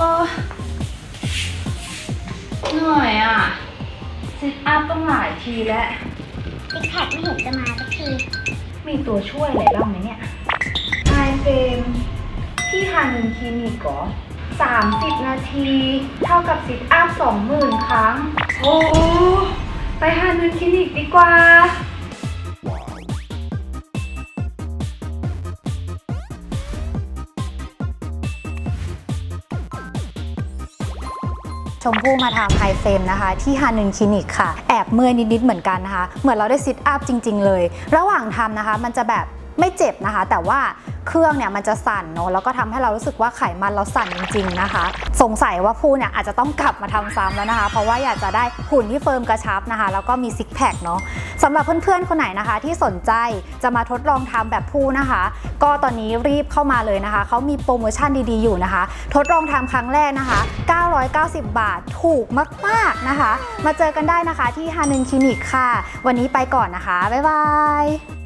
อเหนื่อยอะซิทอัพต้องหลายทีแล้วซิกแพคไม่เห็นจะมาสักที มีตัวช่วยอะไรบ้างไหมเนี่ยไฮเฟรมที่ฮานุนคลินิกก่อ30นาที เท่ากับซิทอัพ20,000ครั้ง โอ้ ไปฮานุนคลินิกดีกว่า ชมพู่มาทำไฮเฟรมนะคะ ที่ฮานึนคลินิกค่ะ แอบเมื่อยนิด ๆ เหมือนกันนะคะ เหมือนเราได้ซิทอัพจริง ๆ เลย ระหว่างทำนะคะ มันจะแบบไม่เจ็บนะคะ แต่ว่า เครื่องเนี่ยมันจะสั่นเนอะแล้วก็ทำให้เรารู้สึกว่าไขมันเราสั่นจริง ๆนะคะ สงสัยว่าผู้เนี่ยอาจจะต้องกลับมาทำซ้ำแล้วนะคะ เพราะว่าอยากจะได้หุ่นที่เฟิร์มกระชับนะคะ แล้วก็มีซิกแพคเนาะสำหรับเพื่อนๆคนไหนนะคะ ที่สนใจจะมาทดลองทำแบบผู้นะคะ ก็ตอนนี้รีบเข้ามาเลยนะคะเขามีโปรโมชั่นดีๆอยู่นะคะ ทดลองทำครั้งแรกนะคะ 990 บาทถูกมากๆนะคะ มาเจอกันได้นะคะที่ฮานึนคลินิกค่ะ วันนี้ไปก่อนนะคะ บ๊ายบาย